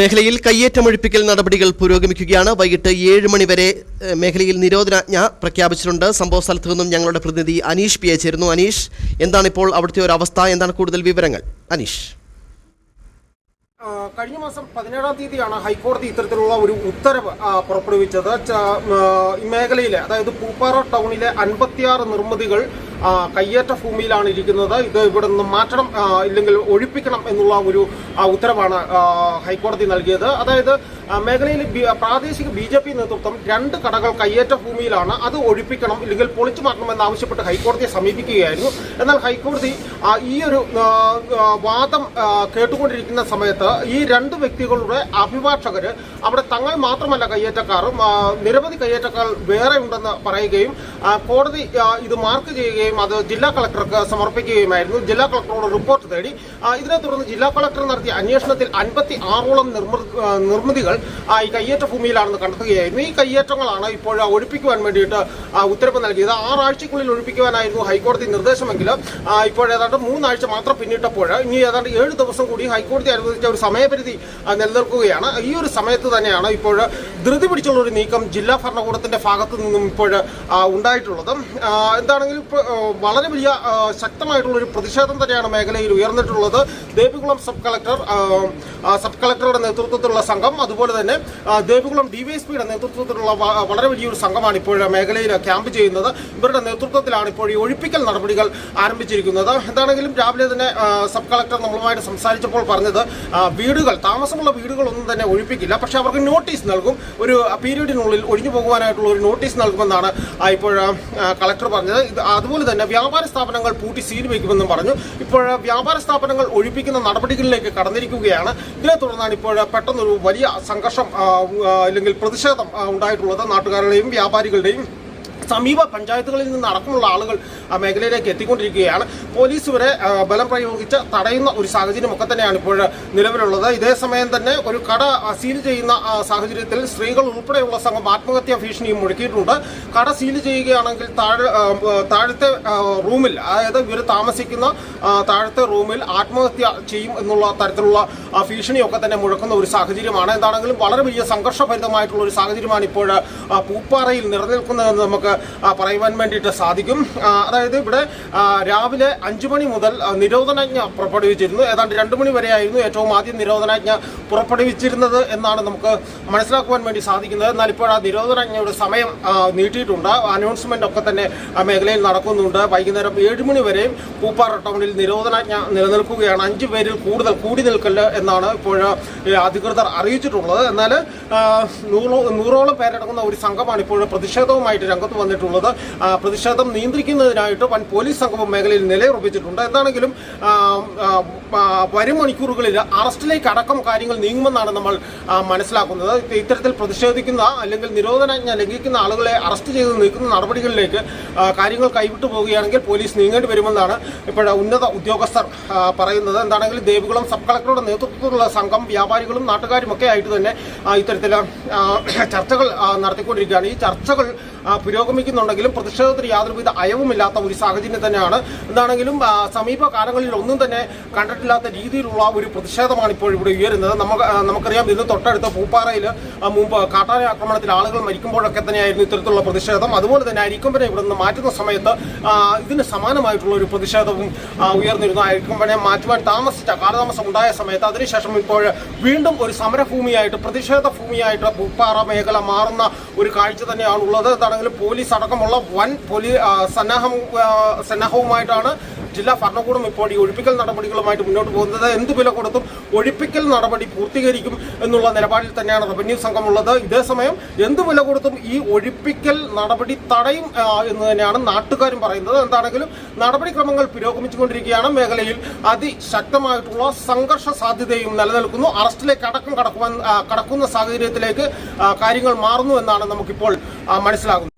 മേഖലയിൽ കയ്യേറ്റമൊഴിപ്പിക്കൽ നടപടികൾ പുരോഗമിക്കുകയാണ്. വൈകിട്ട് ഏഴ് മണിവരെ മേഖലയിൽ നിരോധനാജ്ഞ പ്രഖ്യാപിച്ചിട്ടുണ്ട്. സംഭവ സ്ഥലത്ത് നിന്നും ഞങ്ങളുടെ പ്രതിനിധി അനീഷ് പി ചേരുന്നു. അനീഷ് എന്താണ് ഇപ്പോൾ അവിടുത്തെ ഒരു അവസ്ഥ? എന്താണ് കൂടുതൽ വിവരങ്ങൾ? അനീഷ്. കഴിഞ്ഞ മാസം പതിനേഴാം തീയതിയാണ് ഹൈക്കോടതി ഇത്തരത്തിലുള്ള ഒരു ഉത്തരവ് പുറപ്പെടുവിച്ചത്. മേഖലയിലെ അതായത് പൂപ്പാറ ടൗണിലെ അൻപത്തിയാറ് നിർമ്മിതികൾ കയ്യേറ്റ ഭൂമിയിലാണ് ഇരിക്കുന്നത്. ഇത് ഇവിടെ നിന്ന് മാറ്റണം ഇല്ലെങ്കിൽ ഒഴിപ്പിക്കണം എന്നുള്ള ഒരു ഉത്തരവാണ് ഹൈക്കോടതി നൽകിയത്. അതായത് മേഖലയിൽ പ്രാദേശിക ബി ജെ പി നേതൃത്വം രണ്ട് കടകൾ കയ്യേറ്റ ഭൂമിയിലാണ്. അത് ഒഴിപ്പിക്കണം ഇല്ലെങ്കിൽ പൊളിച്ചു മാറ്റണമെന്ന് ആവശ്യപ്പെട്ട് ഹൈക്കോടതിയെ സമീപിക്കുകയായിരുന്നു. എന്നാൽ ഹൈക്കോടതി ഈ ഒരു വാദം കേട്ടുകൊണ്ടിരിക്കുന്ന സമയത്ത് ഈ രണ്ട് വ്യക്തികളുടെ അഭിഭാഷകർ അവിടെ തങ്ങൾ മാത്രമല്ല കയ്യേറ്റക്കാരും നിരവധി കയ്യേറ്റക്കാർ വേറെ ഉണ്ടെന്ന് പറയുകയും കോടതി ഇത് മാർക്ക് ചെയ്യുകയും അത് ജില്ലാ കളക്ടർക്ക് സമർപ്പിക്കുകയുമായിരുന്നു. ജില്ലാ കളക്ടറോട് റിപ്പോർട്ട് തേടി ഇതിനെ തുടർന്ന് ജില്ലാ കളക്ടർ നടത്തിയ അന്വേഷണത്തിൽ അൻപത്തി ആറോളം നിർമ്മിതികൾ ഈ കയ്യേറ്റ ഭൂമിയിലാണെന്ന് കണ്ടെത്തുകയായിരുന്നു. ഈ കയ്യേറ്റങ്ങളാണ് ഇപ്പോൾ ഒഴിപ്പിക്കുവാൻ വേണ്ടിയിട്ട് ഉത്തരവ് നൽകിയത്. ആറാഴ്ചക്കുള്ളിൽ ഒഴിപ്പിക്കുവാനായിരുന്നു ഹൈക്കോടതി നിർദ്ദേശമെങ്കിലും ഇപ്പോൾ ഏതാണ്ട് മൂന്നാഴ്ച മാത്രം പിന്നിട്ടപ്പോൾ ഇനി ഏതാണ്ട് ഏഴ് ദിവസം കൂടി ഹൈക്കോടതി അനുവദിച്ച ഒരു സമയപരിധി നിലനിൽക്കുകയാണ്. ഈ ഒരു സമയത്ത് തന്നെയാണ് ഇപ്പോൾ ധൃതി പിടിച്ചുള്ള ഒരു നീക്കം ജില്ലാ ഭരണകൂടത്തിന്റെ ഭാഗത്തു നിന്നും ഇപ്പോൾ ഉണ്ടായിട്ടുള്ളതും. എന്താണെങ്കിലും വളരെ വലിയ ശക്തമായിട്ടുള്ള ഒരു പ്രതിഷേധം തന്നെയാണ് മേഖലയിൽ ഉയർന്നിട്ടുള്ളത്. ദേവികുളം സബ് കളക്ടർ സബ് കളക്ടറുടെ നേതൃത്വത്തിലുള്ള സംഘം അതുപോലെ തന്നെ ദേവികുളം ഡിവൈഎസ്പിയുടെ നേതൃത്വത്തിലുള്ള വളരെ വലിയൊരു സംഘമാണ് ഇപ്പോൾ മേഖലയിൽ ക്യാമ്പ് ചെയ്യുന്നത്. ഇവരുടെ നേതൃത്വത്തിലാണ് ഇപ്പോൾ ഈ ഒഴിപ്പിക്കൽ നടപടികൾ ആരംഭിച്ചിരിക്കുന്നത്. എന്താണെങ്കിലും രാവിലെ തന്നെ സബ് കളക്ടർ നമ്മളുമായിട്ട് സംസാരിച്ചപ്പോൾ പറഞ്ഞത് വീടുകൾ താമസമുള്ള വീടുകളൊന്നും തന്നെ ഒഴിപ്പിക്കില്ല. പക്ഷെ അവർക്ക് നോട്ടീസ് നൽകും. ഒരു പീരീഡിനുള്ളിൽ ഒഴിഞ്ഞു പോകുവാനായിട്ടുള്ള ഒരു നോട്ടീസ് നൽകുമെന്നാണ് ഇപ്പോൾ കളക്ടർ പറഞ്ഞത്. അതുപോലെ തന്നെ വ്യാപാര സ്ഥാപനങ്ങൾ പൂട്ടി സീൽ വയ്ക്കുമെന്നും പറഞ്ഞു. ഇപ്പോൾ വ്യാപാര സ്ഥാപനങ്ങൾ ഒഴിപ്പിക്കുന്ന നടപടികളിലേക്ക് കടന്നിരിക്കുകയാണ്. ഇതിനെ തുടർന്നാണ് ഇപ്പോൾ പെട്ടെന്നൊരു വലിയ സംഘർഷം അല്ലെങ്കിൽ പ്രതിഷേധം ഉണ്ടായിട്ടുള്ളത്. നാട്ടുകാരുടെയും വ്യാപാരികളുടെയും സമീപ പഞ്ചായത്തുകളിൽ നിന്ന് അടക്കമുള്ള ആളുകൾ ആ മേഖലയിലേക്ക് എത്തിക്കൊണ്ടിരിക്കുകയാണ്. പോലീസ് വരെ ബലം പ്രയോഗിച്ച് തടയുന്ന ഒരു സാഹചര്യം ഒക്കെ തന്നെയാണ് ഇപ്പോൾ നിലവിലുള്ളത്. ഇതേ സമയം തന്നെ ഒരു കട സീൽ ചെയ്യുന്ന സാഹചര്യത്തിൽ സ്ത്രീകൾ ഉൾപ്പെടെയുള്ള സംഘം ആത്മഹത്യാ ഭീഷണിയും മുഴക്കിയിട്ടുണ്ട്. കട സീൽ ചെയ്യുകയാണെങ്കിൽ താഴെ താഴത്തെ റൂമിൽ അതായത് ഇവർ താമസിക്കുന്ന താഴത്തെ റൂമിൽ ആത്മഹത്യ ചെയ്യും എന്നുള്ള തരത്തിലുള്ള ഭീഷണിയൊക്കെ തന്നെ മുഴക്കുന്ന ഒരു സാഹചര്യമാണ്. എന്താണെങ്കിലും വളരെ വലിയ സംഘർഷഭരിതമായിട്ടുള്ള ഒരു സാഹചര്യമാണ് ഇപ്പോൾ പൂപ്പാറയിൽ നിലനിൽക്കുന്നതെന്ന് നമുക്ക് പറയുവാൻ വേണ്ടിയിട്ട് സാധിക്കും. അതായത് ഇവിടെ രാവിലെ അഞ്ചു മണി മുതൽ നിരോധനാജ്ഞ പുറപ്പെടുവിച്ചിരുന്നു. ഏതാണ്ട് രണ്ടു മണി വരെയായിരുന്നു ഏറ്റവും ആദ്യം നിരോധനാജ്ഞ പുറപ്പെടുവിച്ചിരുന്നത് എന്നാണ് നമുക്ക് മനസ്സിലാക്കുവാൻ വേണ്ടി സാധിക്കുന്നത്. എന്നാൽ ഇപ്പോൾ ആ നിരോധനാജ്ഞയുടെ സമയം നീട്ടിയിട്ടുണ്ട്. അനൗൺസ്മെന്റ് ഒക്കെ തന്നെ മേഖലയിൽ നടക്കുന്നുണ്ട്. വൈകുന്നേരം ഏഴ് മണി വരെയും പൂപ്പാറ ടൗണിൽ നിരോധനാജ്ഞ നിലനിൽക്കുകയാണ്. അഞ്ചു പേരിൽ കൂടുതൽ കൂടി നിൽക്കൽ എന്നാണ് ഇപ്പോൾ അധികൃതർ അറിയിച്ചിട്ടുള്ളത്. എന്നാൽ നൂറോ നൂറോളം പേരടങ്ങുന്ന ഒരു സംഘമാണ് ഇപ്പോൾ പ്രതിഷേധവുമായിട്ട് രംഗത്ത് വന്നിട്ടുള്ളത്. പ്രതിഷേധം നിയന്ത്രിക്കുന്നതിനായിട്ട് വൻ പോലീസ് സംഘവും മേഖലയിൽ നിലയുറപ്പിച്ചിട്ടുണ്ട്. എന്താണെങ്കിലും വരും മണിക്കൂറുകളിൽ അറസ്റ്റിലേക്ക് അടക്കം കാര്യങ്ങൾ നീങ്ങുമെന്നാണ് നമ്മൾ മനസ്സിലാക്കുന്നത്. ഇത്തരത്തിൽ പ്രതിഷേധിക്കുന്ന അല്ലെങ്കിൽ നിരോധനാജ്ഞ ലംഘിക്കുന്ന ആളുകളെ അറസ്റ്റ് ചെയ്ത് നീക്കുന്ന നടപടികളിലേക്ക് കാര്യങ്ങൾ കൈവിട്ടു പോവുകയാണെങ്കിൽ പോലീസ് നീങ്ങേണ്ടി വരുമെന്നാണ് ഇപ്പോൾ ഉന്നത ഉദ്യോഗസ്ഥർ പറയുന്നത്. എന്താണെങ്കിലും ദേവികുളം സബ് കളക്ടറുടെ നേതൃത്വത്തിലുള്ള സംഘം വ്യാപാരികളും നാട്ടുകാരും ഒക്കെ ആയിട്ട് തന്നെ ഇത്തരത്തിൽ ചർച്ചകൾ നടത്തിക്കൊണ്ടിരിക്കുകയാണ്. ഈ ചർച്ചകൾ പുരോഗമിക്കുന്നുണ്ടെങ്കിലും പ്രതിഷേധത്തിന് യാതൊരുവിധ അയവുമില്ലാത്ത ഒരു സാഹചര്യം തന്നെയാണ്. എന്താണെങ്കിലും സമീപകാലങ്ങളിൽ സമീപ കാലങ്ങളിൽ ഒന്നും തന്നെ കണ്ടിട്ടില്ലാത്ത രീതിയിലുള്ള ഒരു പ്രതിഷേധമാണ് ഇപ്പോൾ ഇവിടെ ഉയരുന്നത്. നമുക്ക് നമുക്കറിയാം ഇന്ന് തൊട്ടടുത്ത പൂപ്പാറയിൽ മുമ്പ് കാട്ടാന ആക്രമണത്തിൽ ആളുകൾ മരിക്കുമ്പോഴൊക്കെ തന്നെയായിരുന്നു ഇത്തരത്തിലുള്ള പ്രതിഷേധം. അതുപോലെ തന്നെ അരിക്കൊമ്പനെ ഇവിടെ നിന്ന് മാറ്റുന്ന സമയത്ത് ഇതിന് സമാനമായിട്ടുള്ള ഒരു പ്രതിഷേധവും ഉയർന്നിരുന്നു. അരിക്കൊമ്പനെ മാറ്റുവാൻ താമസിച്ച കാലതാമസം ഉണ്ടായ സമയത്ത് അതിനുശേഷം ഇപ്പോൾ വീണ്ടും ഒരു സമരഭൂമിയായിട്ട് പ്രതിഷേധ ഭൂമിയായിട്ട് പൂപ്പാറ മേഖല മാറുന്ന ഒരു കാഴ്ച തന്നെയാണുള്ളത്. എന്താണെങ്കിലും പോലീസ് അടക്കമുള്ള വൻ പോലീ സന്നാഹം സന്നാഹവുമായിട്ടാണ് ജില്ലാ ഭരണകൂടം ഇപ്പോൾ ഈ ഒഴിപ്പിക്കൽ നടപടികളുമായിട്ട് മുന്നോട്ട് പോകുന്നത്. എന്ത് വില കൊടുത്തും ഒഴിപ്പിക്കൽ നടപടി പൂർത്തീകരിക്കും എന്നുള്ള നിലപാടിൽ തന്നെയാണ് റവന്യൂ സംഘമുള്ളത്. ഇതേസമയം എന്ത് വില കൊടുത്തും ഈ ഒഴിപ്പിക്കൽ നടപടി തടയും എന്ന് തന്നെയാണ് നാട്ടുകാരും പറയുന്നത്. എന്താണെങ്കിലും നടപടിക്രമങ്ങൾ പുരോഗമിച്ചുകൊണ്ടിരിക്കുകയാണ്. മേഖലയിൽ അതിശക്തമായിട്ടുള്ള സംഘർഷ സാധ്യതയും നിലനിൽക്കുന്നു. അറസ്റ്റിലേക്ക് അടക്കം കടക്കുവാൻ കടക്കുന്ന സാഹചര്യത്തിലേക്ക് കാര്യങ്ങൾ മാറുന്നു എന്നാണ് നമുക്കിപ്പോൾ മനസ്സിലാകുന്നത്.